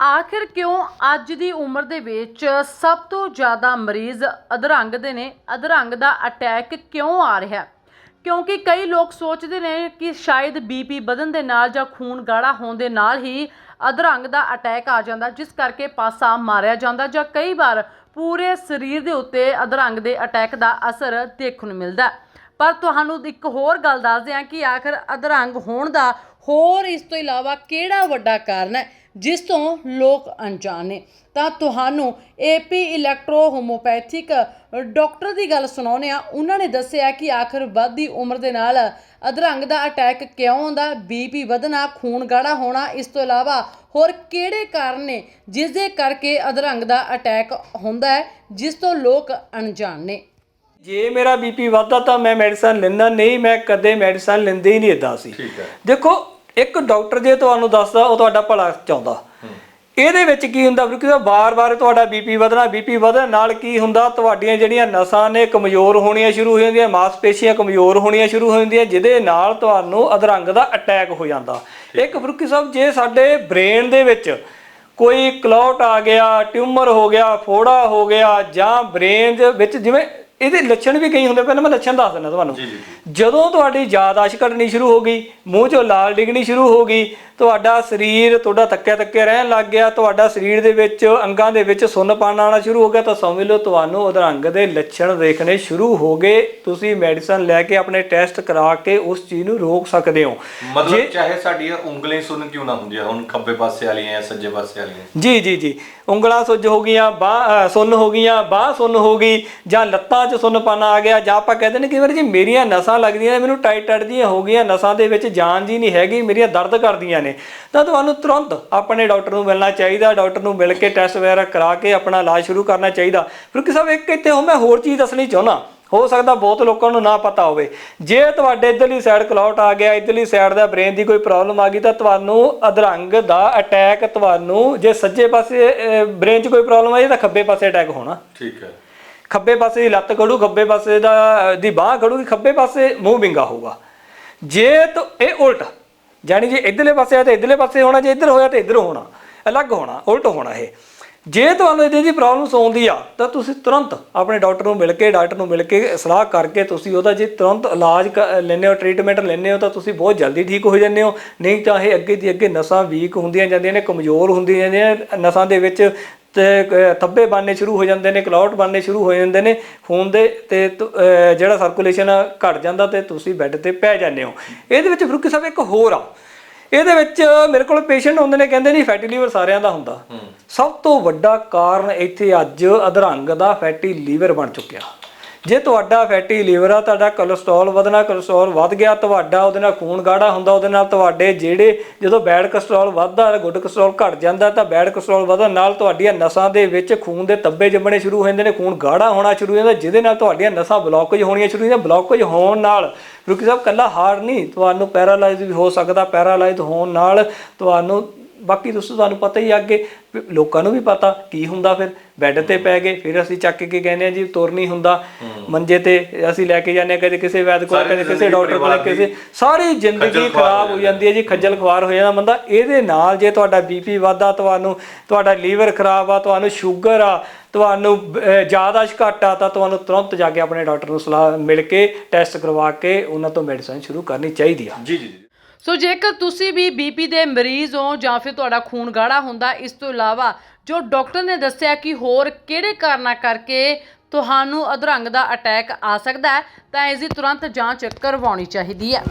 ਆਖਿਰ ਕਿਉਂ ਅੱਜ ਦੀ ਉਮਰ ਦੇ ਵਿੱਚ ਸਭ ਤੋਂ ਜ਼ਿਆਦਾ ਮਰੀਜ਼ ਅਧਰੰਗ ਦੇ ਨੇ? ਅਧਰੰਗ ਦਾ ਅਟੈਕ ਕਿਉਂ ਆ ਰਿਹਾ? ਕਿਉਂਕਿ ਕਈ ਲੋਕ ਸੋਚਦੇ ਨੇ ਕਿ ਸ਼ਾਇਦ ਬੀਪੀ ਵਧਣ ਦੇ ਨਾਲ ਜਾਂ ਖੂਨ ਗਾੜਾ ਹੋਣ ਦੇ ਨਾਲ ਹੀ ਅਧਰੰਗ ਦਾ ਅਟੈਕ ਆ ਜਾਂਦਾ, ਜਿਸ ਕਰਕੇ ਪਾਸਾ ਮਾਰਿਆ ਜਾਂਦਾ ਜਾਂ ਕਈ ਵਾਰ ਪੂਰੇ ਸਰੀਰ ਦੇ ਉੱਤੇ ਅਧਰੰਗ ਦੇ ਅਟੈਕ ਦਾ ਅਸਰ ਦੇਖਣ ਨੂੰ ਮਿਲਦਾ ਪਰ ਤੁਹਾਨੂੰ ਇੱਕ ਹੋਰ ਗੱਲ ਦੱਸਦੇ ਹਾਂ ਕਿ ਆਖਰ ਅਧਰੰਗ ਹੋਣ ਦਾ ਹੋਰ ਇਸ ਤੋਂ ਇਲਾਵਾ ਕਿਹੜਾ ਵੱਡਾ ਕਾਰਨ ਹੈ? ਜਿਸ ਤੋਂ ਲੋਕ ਅਣਜਾਣ ਨੇ। ਤਾਂ ਤੁਹਾਨੂੰ ਏਪੀ ਇਲੈਕਟ੍ਰੋ ਹੋਮੋਪੈਥਿਕ ਡਾਕਟਰ ਦੀ ਗੱਲ ਸੁਣਾਉਂਦੇ ਆ ਉਹਨਾਂ ਨੇ ਦੱਸਿਆ ਕਿ ਆਖਰ ਵੱਧਦੀ ਉਮਰ ਦੇ ਨਾਲ ਅਧਰੰਗ ਦਾ ਅਟੈਕ ਕਿਉਂ ਆਉਂਦਾ? ਬੀਪੀ ਵਧਣਾ ਖੂਨ ਗਾੜਾ ਹੋਣਾ ਇਸ ਤੋਂ ਇਲਾਵਾ ਹੋਰ ਕਿਹੜੇ ਕਾਰਨ ਨੇ ਜਿਸ ਦੇ ਕਰਕੇ ਅਧਰੰਗ ਦਾ ਅਟੈਕ ਹੁੰਦਾ ਹੈ ਜਿਸ ਤੋਂ ਲੋਕ ਅਣਜਾਣ ਨੇ? ਜੇ ਮੇਰਾ ਬੀਪੀ ਵੱਧਦਾ ਤਾਂ ਮੈਂ ਮੈਡੀਸਨ ਲੈਂਦਾ ਨਹੀਂ ਮੈਂ ਕਦੇ ਮੈਡੀਸਨ ਲੈਂਦੇ ਹੀ ਨਹੀਂ ਇਦਾਂ ਸੀ। ਦੇਖੋ ਇੱਕ ਡਾਕਟਰ ਜੇ ਤੁਹਾਨੂੰ ਦੱਸਦਾ ਉਹ ਤੁਹਾਡਾ ਭਲਾ ਚਾਹੁੰਦਾ। ਇਹਦੇ ਵਿੱਚ ਕੀ ਹੁੰਦਾ ਵੀ ਕਿ ਬਾਰ-ਬਾਰ ਤੁਹਾਡਾ ਬੀਪੀ ਵਧਣਾ ਬੀਪੀ ਵਧਣ ਨਾਲ ਕੀ ਹੁੰਦਾ ਤੁਹਾਡੀਆਂ ਜਿਹੜੀਆਂ ਨਸਾਂ ਨੇ ਕਮਜ਼ੋਰ ਹੋਣੀਆਂ ਸ਼ੁਰੂ ਹੋ ਜਾਂਦੀਆਂ ਮਾਸਪੇਸ਼ੀਆਂ ਕਮਜ਼ੋਰ ਹੋਣੀਆਂ ਸ਼ੁਰੂ ਹੋ ਜਾਂਦੀਆਂ ਜਿਹਦੇ ਨਾਲ ਤੁਹਾਨੂੰ ਅਧਰੰਗ ਦਾ ਅਟੈਕ ਹੋ ਜਾਂਦਾ। ਇੱਕ ਫਰੂਕੀ ਸਾਹਿਬ ਜੇ ਸਾਡੇ ਬ੍ਰੇਨ ਦੇ ਵਿੱਚ ਕੋਈ ਕਲੌਟ ਆ ਗਿਆ ਟਿਊਮਰ ਹੋ ਗਿਆ ਫੋੜਾ ਹੋ ਗਿਆ ਜਾਂ ਬ੍ਰੇਨ ਦੇ ਵਿੱਚ ਜਿਵੇਂ ਇਹਦੇ ਲੱਛਣ ਵੀ ਕਈ ਹੁੰਦੇ ਪਹਿਲਾਂ ਮੈਂ ਲੱਛਣ ਦੱਸ ਦਿੰਦਾ ਤੁਹਾਨੂੰ। ਜਦੋਂ ਤੁਹਾਡੀ ਯਾਦਾਸ਼ ਘਟਣੀ ਸ਼ੁਰੂ ਹੋ ਗਈ ਮੂੰਹ 'ਚੋਂ ਲਾਲ ਡਿੱਗਣੀ ਸ਼ੁਰੂ ਹੋ ਗਈ ਤੁਹਾਡਾ ਸਰੀਰ ਤੁਹਾਡਾ ਤੱਕਿਆ ਤੱਕਿਆ ਰਹਿਣ ਲੱਗ ਗਿਆ ਤੁਹਾਡਾ ਸਰੀਰ ਦੇ ਵਿੱਚ ਅੰਗਾਂ ਦੇ ਵਿੱਚ ਸੁੰਨਪਨ ਆਉਣਾ ਸ਼ੁਰੂ ਹੋ ਗਿਆ ਤਾਂ ਸਮਝ ਲਓ ਤੁਹਾਨੂੰ ਅਧਰੰਗ ਦੇ ਲੱਛਣ ਦੇਖਣੇ ਸ਼ੁਰੂ ਹੋ ਗਏ। ਤੁਸੀਂ ਮੈਡੀਸਨ ਲੈ ਕੇ ਆਪਣੇ ਟੈਸਟ ਕਰਾ ਕੇ ਉਸ ਚੀਜ਼ ਨੂੰ ਰੋਕ ਸਕਦੇ ਹੋ। ਮਤਲਬ ਚਾਹੇ ਸਾਡੀਆਂ ਉਂਗਲਾਂ ਸੁਣ ਕਿਉਂ ਨਾ ਹੁੰਦੀਆਂ ਹੁਣ ਖੱਬੇ ਪਾਸੇ ਵਾਲੀਆਂ ਜਾਂ ਸੱਜੇ ਪਾਸੇ ਵਾਲੀਆਂ। ਜੀ ਜੀ ਜੀ। ਉਂਗਲਾਂ ਸੁੱਜ ਹੋ ਗਈਆਂ ਬਾਹ ਸੁੰਨ ਹੋ ਗਈਆਂ ਬਾਹ ਸੁੰਨ ਹੋ ਗਈ ਜਾਂ ਲੱਤਾਂ 'ਚ ਸੁੰਨਪਨ ਆ ਗਿਆ। ਜਾਂ ਆਪਾਂ ਕਹਿੰਦੇ ਨੇ ਕਿ ਵਾਰ ਜੀ ਮੇਰੀਆਂ ਨਸਾਂ ਲੱਗਦੀਆਂ ਨੇ, ਮੈਨੂੰ ਟਾਈਟ ਟਾਈਟ ਜੀਆਂ ਹੋ ਗਈਆਂ ਨਸਾਂ ਦੇ ਵਿੱਚ, ਜਾਨ ਜੀ ਨਹੀਂ ਹੈਗੀ, ਮੇਰੀਆਂ ਦਰਦ ਕਰਦੀਆਂ ਨੇ। ਤਾਂ ਤੁਹਾਨੂੰ ਤੁਰੰਤ ਆਪਣੇ ਡਾਕਟਰ ਨੂੰ ਮਿਲਣਾ ਚਾਹੀਦਾ, ਡਾਕਟਰ ਨੂੰ ਮਿਲ ਕੇ ਟੈਸਟ ਵਗੈਰਾ ਕਰਾ ਕੇ ਆਪਣਾ ਇਲਾਜ ਸ਼ੁਰੂ ਕਰਨਾ ਚਾਹੀਦਾ। ਫਿਰ ਸਾਹਿਬ, ਇੱਕ ਇੱਥੇ ਹੋ ਮੈਂ ਹੋਰ ਚੀਜ਼ ਦੱਸਣੀ ਚਾਹੁੰਦਾ। ਹੋ ਸਕਦਾ ਬਹੁਤ ਲੋਕਾਂ ਨੂੰ ਨਾ ਪਤਾ ਹੋਵੇ। ਜੇ ਤੁਹਾਡੇ ਇਧਰਲੀ ਸਾਈਡ ਕਲੌਟ ਆ ਗਿਆ, ਇਧਰਲੀ ਸਾਈਡ ਦਾ ਬ੍ਰੇਨ ਦੀ ਕੋਈ ਪ੍ਰੋਬਲਮ ਆ ਗਈ, ਤਾਂ ਤੁਹਾਨੂੰ ਅਧਰੰਗ ਦਾ ਅਟੈਕ ਤੁਹਾਨੂੰ ਜੇ ਸੱਜੇ ਪਾਸੇ ਬ੍ਰੇਨ 'ਚ ਕੋਈ ਪ੍ਰੋਬਲਮ ਆਈ, ਤਾਂ ਖੱਬੇ ਪਾਸੇ ਅਟੈਕ ਹੋਣਾ। ਠੀਕ ਹੈ। ਖੱਬੇ ਪਾਸੇ ਦੀ ਲੱਤ ਖੜੂ ਖੱਬੇ ਪਾਸੇ ਦਾ ਦੀ ਬਾਹ ਖੜੂਗੀ ਖੱਬੇ ਪਾਸੇ ਮੂੰਹ ਵਿੰਗਾ ਹੋਊਗਾ। ਜੇ ਤਾਂ, ਇਹ ਉਲਟ ਜਾਨੀ ਜੇ ਇਧਰਲੇ ਪਾਸੇ ਆ ਤਾਂ ਇਧਰਲੇ ਪਾਸੇ ਹੋਣਾ, ਜੇ ਇੱਧਰ ਹੋਇਆ ਤਾਂ ਇੱਧਰ ਹੋਣਾ, ਅਲੱਗ ਹੋਣਾ, ਉਲਟ ਹੋਣਾ ਇਹ। ਜੇ ਤੁਹਾਨੂੰ ਇਹਦੀ ਦੀ ਪ੍ਰੋਬਲਮਸ ਆਉਂਦੀ ਆ, ਤਾਂ ਤੁਸੀਂ ਤੁਰੰਤ ਆਪਣੇ ਡਾਕਟਰ ਨੂੰ ਮਿਲ ਕੇ ਡਾਕਟਰ ਨੂੰ ਮਿਲ ਕੇ ਸਲਾਹ ਕਰਕੇ ਤੁਸੀਂ ਉਹਦਾ ਜੇ ਤੁਰੰਤ ਇਲਾਜ ਕ- ਲੈਂਦੇ ਹੋ ਟ੍ਰੀਟਮੈਂਟ ਲੈਂਦੇ ਹੋ, ਤਾਂ ਤੁਸੀਂ ਬਹੁਤ ਜਲਦੀ ਠੀਕ ਹੋ ਜਾਂਦੇ ਹੋ। ਨਹੀਂ ਤਾਂ ਇਹ ਅੱਗੇ ਦੀ ਅੱਗੇ ਨਸਾਂ ਵੀਕ ਹੁੰਦੀਆਂ ਜਾਂਦੀਆਂ ਨੇ, ਕਮਜ਼ੋਰ ਹੁੰਦੀਆਂ ਜਾਂਦੀਆਂ ਨਸਾਂ ਦੇ ਵਿੱਚ ਤੇ ਥੱਬੇ ਬਣਨੇ ਸ਼ੁਰੂ ਹੋ ਜਾਂਦੇ ਨੇ ਕਲੌਟ ਬਣਨੇ ਸ਼ੁਰੂ ਹੋ ਜਾਂਦੇ ਨੇ ਖੂਨ ਦੇ ਤੇ ਜਿਹੜਾ ਸਰਕੂਲੇਸ਼ਨ ਘਟ ਜਾਂਦਾ ਤੇ ਤੁਸੀਂ ਬੈੱਡ ਤੇ ਪੈ ਜਾਂਦੇ ਹੋ। ਇਹਦੇ ਵਿੱਚ ਫਰੂਕੀ ਸਾਹਿਬ ਇੱਕ ਹੋਰ ਆ। ਇਹਦੇ ਵਿੱਚ ਮੇਰੇ ਕੋਲ ਪੇਸ਼ੈਂਟ ਹੁੰਦੇ ਨੇ ਕਹਿੰਦੇ ਨਹੀਂ ਫੈਟੀ ਲੀਵਰ ਸਾਰਿਆਂ ਦਾ ਹੁੰਦਾ। ਸਭ ਤੋਂ ਵੱਡਾ ਕਾਰਨ ਇੱਥੇ ਅੱਜ ਅਧਰੰਗ ਦਾ ਫੈਟੀ ਲੀਵਰ ਬਣ ਚੁੱਕਿਆ। ਜੇ ਤੁਹਾਡਾ ਫੈਟੀ ਲੀਵਰ ਆ, ਤੁਹਾਡਾ ਕੋਲੇਸਟ੍ਰੋਲ ਵਧਣਾ ਕੋਲੇਸਟ੍ਰੋਲ ਵੱਧ ਗਿਆ, ਤੁਹਾਡਾ ਉਹਦੇ ਨਾਲ ਖੂਨ ਗਾੜਾ ਹੁੰਦਾ, ਉਹਦੇ ਨਾਲ ਤੁਹਾਡੇ ਜਿਹੜੇ ਜਦੋਂ ਬੈਡ ਕੋਲੇਸਟ੍ਰੋਲ ਵੱਧਦਾ ਗੁੱਡ ਕੋਲੇਸਟ੍ਰੋਲ ਘਟ ਜਾਂਦਾ, ਤਾਂ ਬੈਡ ਕੋਲੇਸਟ੍ਰੋਲ ਵਧਣ ਨਾਲ ਤੁਹਾਡੀਆਂ ਨਸਾਂ ਦੇ ਵਿੱਚ ਖੂਨ ਦੇ ਤੱਬੇ ਜੰਮਣੇ ਸ਼ੁਰੂ ਹੋ ਜਾਂਦੇ ਨੇ, ਖੂਨ ਗਾੜਾ ਹੋਣਾ ਸ਼ੁਰੂ ਹੋ ਜਾਂਦਾ, ਜਿਹਦੇ ਨਾਲ ਤੁਹਾਡੀਆਂ ਨਸਾਂ ਬਲੌਕੇਜ ਹੋਣੀਆਂ ਸ਼ੁਰੂ ਹੋ ਜਾਂਦੀਆਂ ਬਲੌਕੇਜ ਹੋਣ ਨਾਲ, ਰੁਕੀ ਸਾਹਿਬ ਕੱਲਾ ਹਾਰ ਨਹੀਂ, ਤੁਹਾਨੂੰ ਪੈਰਾਲਾਈਜ਼ ਵੀ ਹੋ ਸਕਦਾ ਪੈਰਾਲਾਈਜ਼ ਹੋਣ ਨਾਲ ਤੁਹਾਨੂੰ ਬਾਕੀ ਦੋਸਤੋ ਤੁਹਾਨੂੰ ਪਤਾ ਹੀ ਆ ਅੱਗੇ ਲੋਕਾਂ ਨੂੰ ਵੀ ਪਤਾ ਕੀ ਹੁੰਦਾ ਫਿਰ। ਬੈੱਡ ਤੇ ਪੈ ਗਏ ਫਿਰ ਅਸੀਂ ਚੱਕ ਕੇ ਕਹਿੰਦੇ ਆ ਜੀ ਤੁਰ ਨਹੀਂ ਹੁੰਦਾ। ਮੰਜੇ ਤੇ ਅਸੀਂ ਲੈ ਕੇ ਜਾਂਦੇ ਹਾਂ ਕਦੇ ਕਿਸੇ ਵੈਦ ਕੋਲ ਕਦੇ ਕਿਸੇ ਡਾਕਟਰ ਕੋਲ ਕਿਸੇ ਸਾਰੀ ਜ਼ਿੰਦਗੀ ਖਰਾਬ ਹੋ ਜਾਂਦੀ ਹੈ ਜੀ ਖੱਜਲ ਖਵਾਰ ਹੋ ਜਾਂਦਾ ਬੰਦਾ। ਇਹਦੇ ਨਾਲ ਜੇ ਤੁਹਾਡਾ ਬੀਪੀ ਵਧਦਾ ਤੁਹਾਨੂੰ ਤੁਹਾਡਾ ਲੀਵਰ ਖਰਾਬ ਆ ਤੁਹਾਨੂੰ ਸ਼ੂਗਰ ਆ ਤੁਹਾਨੂੰ ਜ਼ਿਆਦਾ ਘੱਟ ਆ ਤਾਂ ਤੁਹਾਨੂੰ ਤੁਰੰਤ ਜਾ ਕੇ ਆਪਣੇ ਡਾਕਟਰ ਨੂੰ ਸਲਾਹ ਮਿਲ ਕੇ ਟੈਸਟ ਕਰਵਾ ਕੇ ਉਹਨਾਂ ਤੋਂ ਮੈਡੀਸਨ ਸ਼ੁਰੂ ਕਰਨੀ ਚਾਹੀਦੀ ਆ। ਜੀ ਜੀ। ਸੋ ਜੇਕਰ ਤੁਸੀਂ ਵੀ ਬੀਪੀ ਦੇ ਮਰੀਜ਼ ਹੋ ਜਾਂ ਫਿਰ ਤੁਹਾਡਾ ਖੂਨ ਗਾੜਾ ਹੁੰਦਾ, ਇਸ ਤੋਂ ਇਲਾਵਾ ਜੋ ਡਾਕਟਰ ਨੇ ਦੱਸਿਆ ਕਿ ਹੋਰ ਕਿਹੜੇ ਕਾਰਨਾਂ ਕਰਕੇ ਤੁਹਾਨੂੰ ਅਧਰੰਗ ਦਾ ਅਟੈਕ ਆ ਸਕਦਾ ਹੈ, ਤਾਂ ਇਸ ਦੀ ਤੁਰੰਤ ਜਾਂਚ ਕਰਵਾਉਣੀ ਚਾਹੀਦੀ ਹੈ।